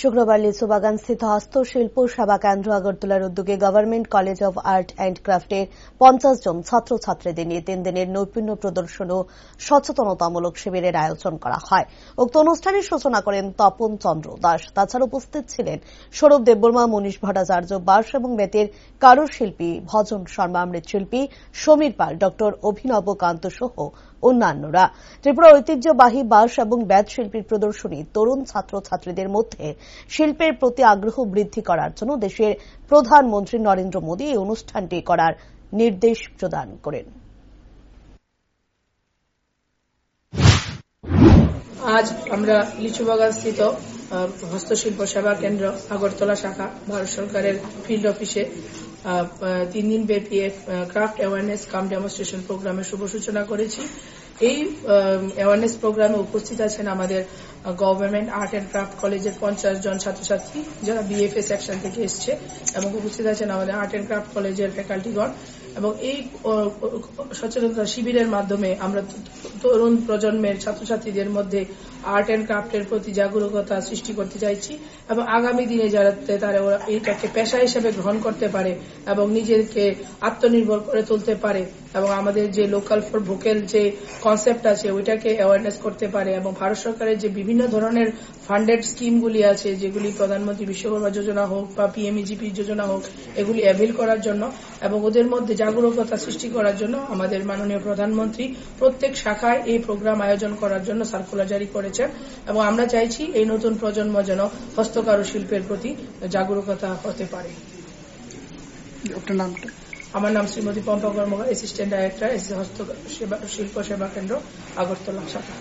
শুক্রবার লিচুবাগান স্থিত হস্তশিল্প সেবা কেন্দ্র আগরতলার উদ্যোগে government college of art and ক্রাফটের পঞ্চাশ জন ছাত্রছাত্রীদের নিয়ে তিন দিনের নৈপুণ্য প্রদর্শন ও সচেতনতামূলক শিবিরের আয়োজন করা হয়। উক্ত অনুষ্ঠানের সূচনা করেন তপন চন্দ্র দাস। তাছাড়া উপস্থিত ছিলেন সৌরভ দেববর্মা, মনীষ ভট্টাচার্য, বাস এবং বেতের কারুশিল্পী, ভজন শর্মা, মৃৎশিল্পী, সমীর পাল ড অভিনব কান্ত সহ অন্যান্যরা। ত্রিপুরা ঐতিহ্যবাহী বাঁশ এবং বেত শিল্পীর প্রদর্শনী তরুণ ছাত্রছাত্রীদের মধ্যে শিল্পের প্রতি আগ্রহ বৃদ্ধি করার জন্য দেশের প্রধানমন্ত্রী নরেন্দ্র মোদী এই অনুষ্ঠানটি করার নির্দেশ প্রদান করেন। আজ আমরা লিচুবাগান স্থিত হস্তশিল্প সেবা কেন্দ্র, আগরতলা শাখা, ভারত সরকারের ফিল্ড অফিসে তিন দিন ব্যাপী ক্রাফট অ্যাওয়ারনেস কাম ডেমনস্ট্রেশন প্রোগ্রামের শুভ সূচনা করেছি। এই অ্যাওয়ারনেস প্রোগ্রামে উপস্থিত আছেন আমাদের গভর্নমেন্ট আর্ট অ্যান্ড ক্রাফট কলেজের পঞ্চাশ জন ছাত্রছাত্রী যারা বিএফএ সেকশন থেকে এসছে এবং উপস্থিত আছেন আমাদের আর্ট অ্যান্ড ক্রাফট কলেজের ফ্যাকাল্টিগণ এবং এই সচেতনতা শিবিরের মাধ্যমে আমরা তরুণ প্রজন্মের ছাত্রছাত্রীদের মধ্যে আর্ট অ্যান্ড ক্রাফটের প্রতি জাগরুকতা সৃষ্টি করতে চাইছি এবং আগামী দিনে যারা তারা ওরা এইটাকে পেশা হিসেবে গ্রহণ করতে পারে এবং নিজেকে আত্মনির্ভর করে তুলতে পারে এবং আমাদের যে লোকাল ফর ভোকেল যে কনসেপ্ট আছে, ওইটাকে অ্যাওয়ারনেস করতে পারে এবং ভারত সরকারের যে বিভিন্ন ধরনের ফান্ডেড স্কিমগুলি আছে, যেগুলি প্রধানমন্ত্রী বিশ্বকর্মা যোজনা হোক বা পিএমইজিপি যোজনা হোক, এগুলি অ্যাভেল করার জন্য এবং ওদের মধ্যে জাগরুকতা সৃষ্টি করার জন্য আমাদের মাননীয় প্রধানমন্ত্রী প্রত্যেক শাখায় এই প্রোগ্রাম আয়োজন করার জন্য সার্কুলার জারি করেছেন এবং আমরা চাইছি এই নতুন প্রজন্ম যেন হস্তকারু শিল্পের প্রতি জাগরুকতা হতে পারে। আপনার নামটা? আমার নাম শ্রীমতী পম্পা কর্মকার অ্যাসিস্ট্যান্ট ডাইরেক্টর এস হস্ত শিল্প সেবা কেন্দ্র, আগরতলা শাখা